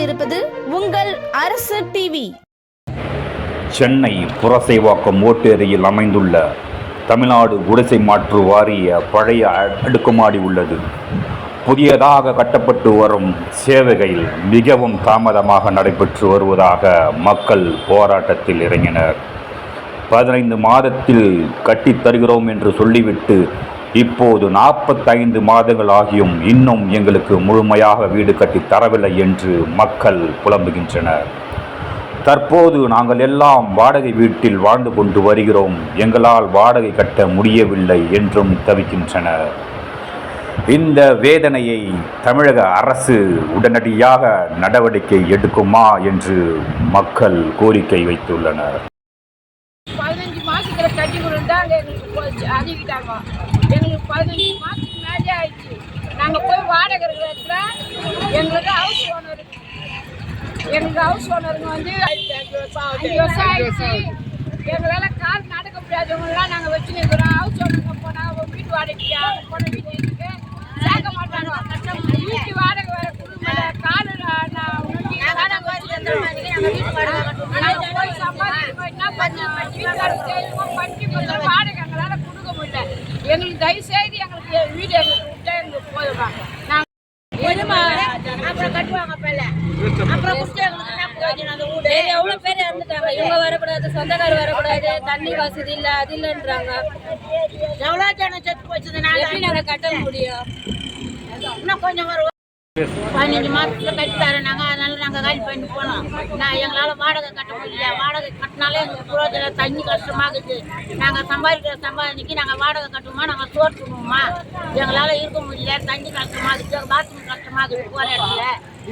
கொண்டிருப்பது உங்கள் அரசு டிவி சென்னை புரசைவாக்கம் ஓட்டேரியில் அமைந்துள்ள தமிழ்நாடு குடிசை மாற்று வாரிய பழைய அடுக்குமாடி உள்ளது. புதியதாக கட்டப்பட்டு வரும் சேவைகள் மிகவும் தாமதமாக நடைபெற்று வருவதாக மக்கள் போராட்டத்தில் இறங்கினர். பதினைந்து மாதத்தில் கட்டித் தருகிறோம் என்று சொல்லிவிட்டு இப்போது நாற்பத்தைந்து மாதங்கள் ஆகியும் இன்னும் எங்களுக்கு முழுமையாக வீடு கட்டி தரவில்லை என்று மக்கள் புலம்புகின்றனர். தற்போது நாங்கள் எல்லாம் வாடகை வீட்டில் வாழ்ந்து கொண்டு வருகிறோம். எங்களால் வாடகை கட்ட முடியவில்லை என்றும் தவிக்கின்றனர். இந்த வேதனையை தமிழக அரசு உடனடியாக நடவடிக்கை எடுக்குமா என்று மக்கள் கோரிக்கை வைத்துள்ளனர். பதினஞ்சு மாசத்துல கட்டி கொடுத்தாங்க பதினஞ்சு மாசத்துக்கு மேலே ஆயிடுச்சு. நாங்க போய் வாடகை இருக்கிற இடத்துல எங்களுக்கு ஹவுஸ் ஓனர் எங்களுக்கு ஹவுஸ் ஓனருங்க வந்து ஆயிடுச்சு. எங்களால கால் நடக்க முடியாதவங்களாம் நாங்க வச்சு நிற்கிறோம் ஹவுஸ் ஓனருங்க போனா அவங்க வீட்டு வாடகைக்கு அவங்க போன வீட்டு இருக்கு சேர்க்க மாட்டாங்க. வீட்டு வாடகை வேற கொடுக்க காலு நான் நான் உனக்கு வாடகை வச்சு நாங்க போய் சம்பாதிக்கணும், என்ன பண்ணோம்? வீட்டுக்காரர் செய்யணும், பண்ணி வாடகை எங்களால கொடுக்க முடியல. எங்களுக்கு தயவு செய்து எங்களுக்கு வீடு எங்களுக்கு விட்டா எங்களுக்கு அப்புறம் கட்டுவாங்க அப்பல அப்புறம் குடிச்சு எங்களுக்கு என்ன பிரயோஜனம்? அந்த வீடு எவ்வளவு பேர் இறந்துட்டாங்க? இவங்க வரக்கூடாது சொந்தக்காரர் வரக்கூடாது தண்ணி வசதி இல்ல அது இல்லைன்றாங்க. எவ்வளவு ஜனம் செத்து போச்சுது எப்படி கட்ட முடியும்? இன்னும் கொஞ்சம் ஒரு பதினஞ்சு மாசத்துல கட்டி தரேனாங்க அதனால நாங்க காலி பண்ணி போனோம். நான் எங்களால வாடகை கட்ட முடியல. வாடகை கட்டினாலே எங்களுக்கு புரோஜனம் தண்ணி கஷ்டமாகுது. நாங்க சம்பாதிக்கிற சம்பாதிக்கு நாங்க வாடகை கட்டுவோமா? நாங்க சோறு துணுவோமா எங்களால இருக்க முடியல. தண்ணி கஷ்டமாகுது. பாத்ரூம் கஷ்டமாகுது போற இடத்துல.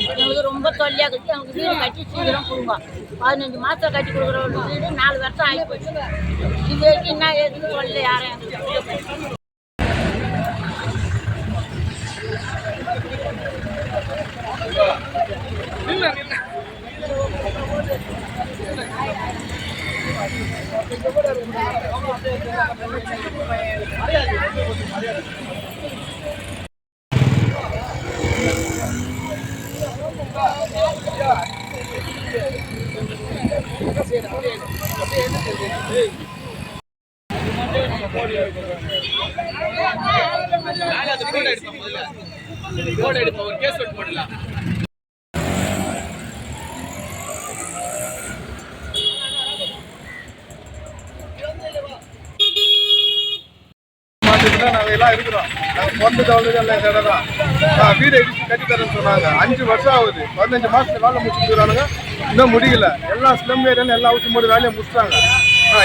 எங்களுக்கு ரொம்ப தொல்லையாகுது. எங்களுக்கு வீடு கட்டி சீக்கிரம் கொடுங்க. பதினஞ்சு மாதத்தில் கட்டி கொடுக்குற ஒரு வீடு நாலு வருஷம் ஆகி போச்சு. இது வரைக்கும் என்ன ஏதுன்னு சொல்லல யாரும் எங்களுக்கு. கோட் எடுப்போம் ஒரு கேஸ் ஒட்டு போடலாம். எல்லாம் இருக்கிறோம். நாங்க பிறந்தது வளர்ந்தது எல்லாம் இந்த இடம் தான் வீடு இடிச்சு கட்டித்தரேன்னு சொன்னாங்க. அஞ்சு வருஷம் ஆகுது. பதினஞ்சு மாதத்துக்கு வேலை முடிச்சுக்கிறானுங்க இன்னும் முடியல எல்லா ஸ்லம் ஏரியாலும் எல்லா ஹவுஸ் போட்டு வேலையை முடிச்சிட்டாங்க.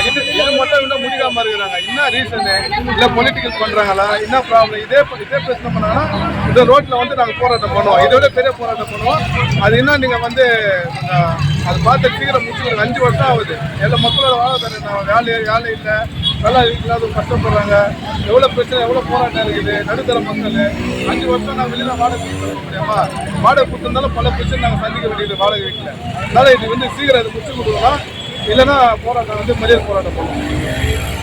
இது இது மட்டும் இன்னும் முடிக்காம இருக்கிறாங்க. என்ன ரீசனு இல்லை பொலிட்டிக்கல் பண்ணுறாங்களா என்ன ப்ராப்ளம் இதே இதே பிரச்சனை பண்ணாங்கன்னா இந்த ரோட்டில் வந்து நாங்கள் போராட்டம் பண்ணுவோம். இதை விட பெரிய போராட்டம் பண்ணுவோம். அது என்ன நீங்கள் வந்து அது பார்த்து சீக்கிரம் முடிச்சுக்கிறாங்க அஞ்சு வருஷம் ஆகுது. எல்லா மக்களோட வாழ்வாதாரம் வேலை வேலை இல்லை. வேலை இல்லாத கஷ்டப்படுறாங்க. எவ்வளோ பிரச்சனை எவ்வளோ போராட்டம் இருக்குது? நடுத்தர மக்கள் அஞ்சு வருஷம் நான் வெளியில் வாடகை முடியாமா முடியுமா? வாடகை கொடுத்துருந்தாலும் பல பிரச்சனை நாங்கள் சந்திக்க வேண்டியது வாடகை வீட்டில். அதனால் இது வந்து சீக்கிரம் அதை முடிச்சு கொடுக்கலாம். இல்லைன்னா போராட்டம் வந்து மறியல் போராட்டம் பண்ணுவோம்